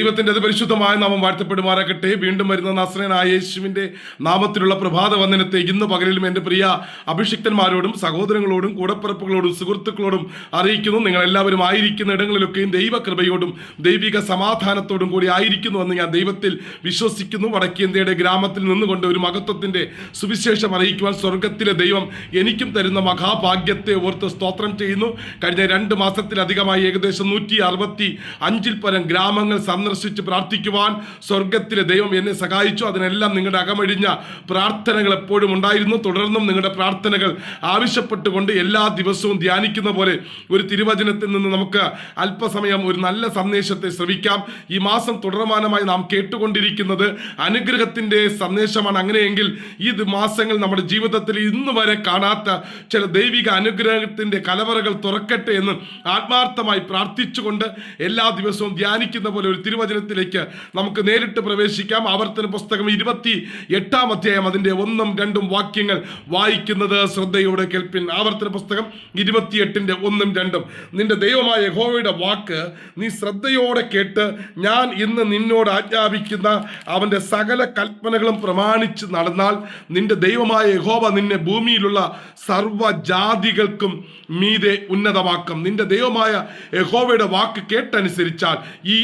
ദൈവത്തിന്റെ അതിപരിശുദ്ധമായ നാമം വാഴ്ത്തപ്പെടുമാറാകട്ടെ. വീണ്ടും വരുന്ന നസ്രനായ യേശുവിന്റെ നാമത്തിലുള്ള പ്രഭാത വന്ദനത്തെ ഇന്ന് പകലിലും എന്റെ പ്രിയ അഭിഷിക്തന്മാരോടും സഹോദരങ്ങളോടും കൂടപ്പിറപ്പുകളോടും സുഹൃത്തുക്കളോടും അറിയിക്കുന്നു. നിങ്ങൾ എല്ലാവരും ആയിരിക്കുന്ന ഇടങ്ങളിലൊക്കെയും ദൈവകൃപയോടും ദൈവിക സമാധാനത്തോടും കൂടി ആയിരിക്കുന്നു എന്ന് ഞാൻ ദൈവത്തിൽ വിശ്വസിക്കുന്നു. വടക്കേന്ത്യയുടെ ഗ്രാമത്തിൽ നിന്നുകൊണ്ട് ഒരു മഹത്വത്തിന്റെ സുവിശേഷം അറിയിക്കുവാൻ സ്വർഗത്തിലെ ദൈവം എനിക്കും തരുന്ന മഹാഭാഗ്യത്തെ ഓർത്ത് സ്തോത്രം ചെയ്യുന്നു. കഴിഞ്ഞ രണ്ട് മാസത്തിലധികമായി ഏകദേശം നൂറ്റി അറുപത്തി അഞ്ചിൽ പരം ഗ്രാമങ്ങൾ സന്ദർശിച്ച് പ്രാർത്ഥിക്കുവാൻ സ്വർഗത്തിലെ ദൈവം എന്നെ സഹായിച്ചു. അതിനെല്ലാം നിങ്ങളുടെ അകമഴിഞ്ഞ പ്രാർത്ഥനകൾ എപ്പോഴും ഉണ്ടായിരുന്നു. തുടർന്നും നിങ്ങളുടെ പ്രാർത്ഥനകൾ ആവശ്യപ്പെട്ടുകൊണ്ട് എല്ലാ ദിവസവും ധ്യാനിക്കുന്ന പോലെ ഒരു തിരുവചനത്തിൽ നിന്ന് നമുക്ക് അല്പസമയം ഒരു നല്ല സന്ദേശത്തെ ശ്രവിക്കാം. ഈ മാസം തുടർമാനമായി നാം കേട്ടുകൊണ്ടിരിക്കുന്നത് അനുഗ്രഹത്തിന്റെ സന്ദേശമാണ്. അങ്ങനെയെങ്കിൽ ഈ മാസങ്ങൾ നമ്മുടെ ജീവിതത്തിൽ ഇന്ന് വരെ കാണാത്ത ചില ദൈവിക അനുഗ്രഹത്തിന്റെ കലവറകൾ തുറക്കട്ടെ എന്ന് ആത്മാർത്ഥമായി പ്രാർത്ഥിച്ചുകൊണ്ട് എല്ലാ ദിവസവും ധ്യാനിക്കുന്ന പോലെ ഒരു തിരുവചനത്തിലേക്ക് നമുക്ക് നേരിട്ട് പ്രവേശിക്കാം. ആവർത്തന പുസ്തകം ഇരുപത്തി എട്ടാം അധ്യായം അതിന്റെ ഒന്നും രണ്ടും വാക്യങ്ങൾ വായിക്കുന്നത് ശ്രദ്ധയോടെ കേൾപ്പിൻ. ആവർത്തന പുസ്തകം ഇരുപത്തിയെട്ടിന്റെ ഒന്നും രണ്ടും. നിന്റെ ദൈവമായ യഹോവയുടെ വാക്ക് നീ ശ്രദ്ധയോടെ കേട്ട് ഞാൻ ഇന്ന് നിന്നോട് ആജ്ഞാപിക്കുന്ന അവന്റെ സകല കൽപ്പനകളും പ്രമാണിച്ച് നടന്നാൽ നിന്റെ ദൈവമായ യഹോവ നിന്നെ ഭൂമിയിലുള്ള സർവജാതികൾക്കും മീതെ ഉന്നതമാക്കും. നിന്റെ ദൈവമായ യഹോവയുടെ വാക്ക് കേട്ടനുസരിച്ചാൽ ഈ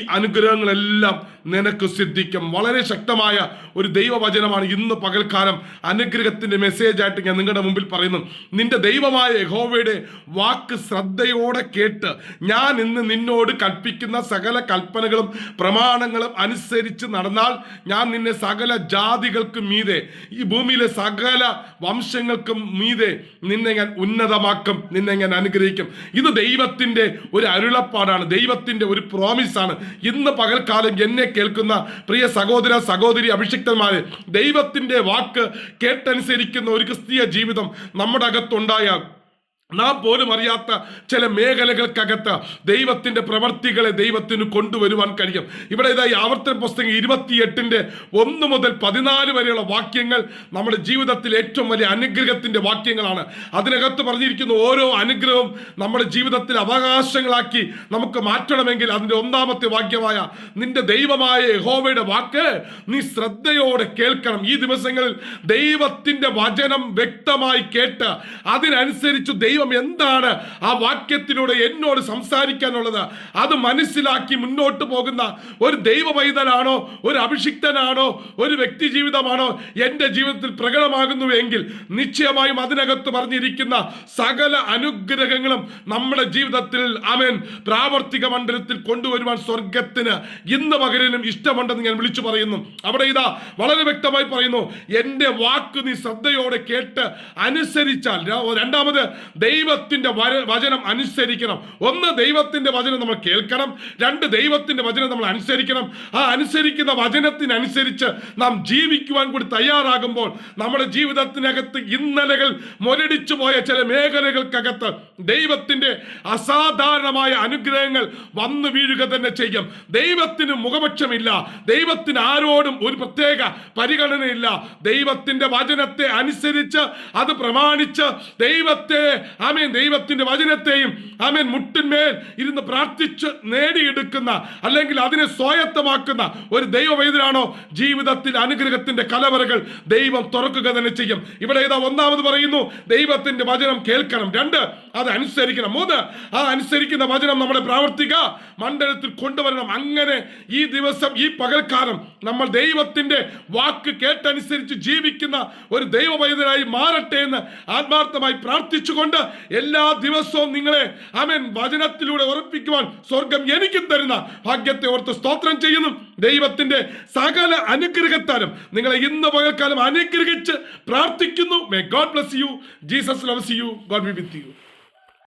അനുഗ്രഹങ്ങളെല്ലാം നിനക്ക് സിദ്ധിക്കും. വളരെ ശക്തമായ ഒരു ദൈവവചനമാണ് ഇന്ന് പകൽക്കാലം. അനുഗ്രഹത്തിന്റെ മെസ്സേജ് ആയിട്ട് ഞാൻ നിങ്ങളുടെ മുമ്പിൽ പറയുന്നു. നിന്റെ ദൈവമായ യഹോവയുടെ വാക്ക് ശ്രദ്ധയോടെ കേട്ട് ഞാൻ ഇന്ന് നിന്നോട് കൽപ്പിക്കുന്ന സകല കൽപ്പനകളും പ്രമാണങ്ങളും അനുസരിച്ച് നടന്നാൽ ഞാൻ നിന്നെ സകല ജാതികൾക്കും മീതെ ഈ ഭൂമിയിലെ സകല വംശങ്ങൾക്കും മീതെ നിന്നെ ഞാൻ ഉന്നതമാക്കും നിന്നെ ഞാൻ അനുഗ്രഹിക്കും. ഇത് ദൈവത്തിന്റെ ഒരു അരുളപ്പാടാണ്. ദൈവത്തിന്റെ ഒരു പ്രോമിസാണ് ഇന്ന് ഇന്ന് പകൽക്കാലം എന്നെ കേൾക്കുന്ന പ്രിയ സഹോദര സഹോദരി അഭിഷിക്തന്മാരെ ദൈവത്തിന്റെ വാക്ക് കേട്ടനുസരിക്കുന്ന ഒരു ക്രിസ്തീയ ജീവിതം നമ്മുടെ അകത്തുണ്ടായാൽ നാം പോലും അറിയാത്ത ചില മേഖലകൾക്കകത്ത് ദൈവത്തിന്റെ പ്രവർത്തികളെ ദൈവത്തിന് കൊണ്ടുവരുവാൻ കഴിയും. ഇവിടെ ഇതായി ആവർത്തന പുസ്തകം ഇരുപത്തിയെട്ടിന്റെ ഒന്ന് മുതൽ പതിനാല് വരെയുള്ള വാക്യങ്ങൾ നമ്മുടെ ജീവിതത്തിൽ ഏറ്റവും വലിയ അനുഗ്രഹത്തിന്റെ വാക്യങ്ങളാണ്. അതിനകത്ത് പറഞ്ഞിരിക്കുന്ന ഓരോ അനുഗ്രഹവും നമ്മുടെ ജീവിതത്തിൽ അവകാശങ്ങളാക്കി നമുക്ക് മാറ്റണമെങ്കിൽ അതിന്റെ ഒന്നാമത്തെ വാക്യമായ നിന്റെ ദൈവമായ യഹോവയുടെ വാക്ക് നീ ശ്രദ്ധയോടെ കേൾക്കണം. ഈ ദിവസങ്ങളിൽ ദൈവത്തിന്റെ വചനം വ്യക്തമായി കേട്ട് അതിനനുസരിച്ച് ദൈവം എന്താണ് ആ വാക്യത്തിലൂടെ എന്നോട് സംസാരിക്കാനുള്ളത്? അത് മനസ്സിലാക്കി മുന്നോട്ട് പോകുന്ന ഒരു ദൈവ പൈതലാണോ ഒരു അഭിഷിക്തനാണോ? ഒരു വ്യക്തി ജീവിതമാണോ? എന്റെ ജീവിതത്തിൽ പ്രകടമാകുന്നു എങ്കിൽ നിശ്ചയമായും അതിനകത്ത് പറഞ്ഞിരിക്കുന്ന സകല അനുഗ്രഹങ്ങളും നമ്മുടെ ജീവിതത്തിൽ അവൻ പ്രാവർത്തിക മണ്ഡലത്തിൽ കൊണ്ടുവരുവാൻ സ്വർഗത്തിന് ഇന്ന് പകലിനും ഇഷ്ടമുണ്ടെന്ന് ഞാൻ വിളിച്ചു പറയുന്നു. അവിടെ ഇതാ വളരെ വ്യക്തമായി പറയുന്നു എന്റെ വാക്ക് നീ ശ്രദ്ധയോടെ കേട്ട് അനുസരിച്ചാൽ. രണ്ടാമത് ദൈവത്തിന്റെ വര- വചനം അനുസരിക്കണം. ഒന്ന് ദൈവത്തിന്റെ വചനം നമ്മൾ കേൾക്കണം. രണ്ട് ദൈവത്തിന്റെ വചനം നമ്മൾ അനുസരിക്കണം. ആ അനുസരിക്കുന്ന വചനത്തിനനുസരിച്ച് നാം ജീവിക്കുവാൻ കൂടി തയ്യാറാകുമ്പോൾ നമ്മുടെ ജീവിതത്തിനകത്ത് ഇന്നലകൾ മുരടിച്ചു പോയ ചില മേഖലകൾക്കകത്ത് ദൈവത്തിന്റെ അസാധാരണമായ അനുഗ്രഹങ്ങൾ വന്നു വീഴുക തന്നെ ചെയ്യും. ദൈവത്തിന് മുഖപക്ഷമില്ല. ദൈവത്തിന് ആരോടും ഒരു പ്രത്യേക പരിഗണനയില്ല. ദൈവത്തിന്റെ വചനത്തെ അനുസരിച്ച് അത് പ്രമാണിച്ച് ദൈവത്തെ ആമേൻ. ദൈവത്തിന്റെ വചനത്തെയും ആമേൻ മുട്ടിന്മേൽ ഇരുന്ന് പ്രാർത്ഥിച്ച് നേടിയെടുക്കുന്ന അല്ലെങ്കിൽ അതിനെ സ്വായത്തമാക്കുന്ന ഒരു ദൈവവൈദ്യനാണോ? ജീവിതത്തിൽ അനുഗ്രഹത്തിന്റെ കലവറകൾ ദൈവം തുറക്കുക തന്നെ ചെയ്യും. ഇവിടെ ഇതാ ഒന്നാമത് പറയുന്നു ദൈവത്തിന്റെ വചനം കേൾക്കണം. രണ്ട് അത് അനുസരിക്കണം. മൂന്ന് ആ അനുസരിക്കുന്ന വചനം നമ്മുടെ പ്രാവർത്തിക മണ്ഡലത്തിൽ കൊണ്ടുവരണം. അങ്ങനെ ഈ ദിവസം ഈ പകൽക്കാലം നമ്മൾ ദൈവത്തിന്റെ വാക്ക് കേട്ടനുസരിച്ച് ജീവിക്കുന്ന ഒരു ദൈവവൈദ്യനായി മാറട്ടെ എന്ന് ആത്മാർത്ഥമായി പ്രാർത്ഥിച്ചുകൊണ്ട് എല്ലാ ദിവസവും നിങ്ങളെ അമൻ വചനത്തിലൂടെ ഉറപ്പിക്കുവാൻ സ്വർഗം എനിക്കും തരുന്ന ഭാഗ്യത്തെ ഓർത്ത് സ്തോത്രം ചെയ്യുന്നു. ദൈവത്തിന്റെ സകല അനുഗ്രഹത്താലും നിങ്ങളെ ഇന്ന് പകൽക്കാലം അനുഗ്രഹിച്ച് പ്രാർത്ഥിക്കുന്നു. May God bless you Jesus loves you God be with you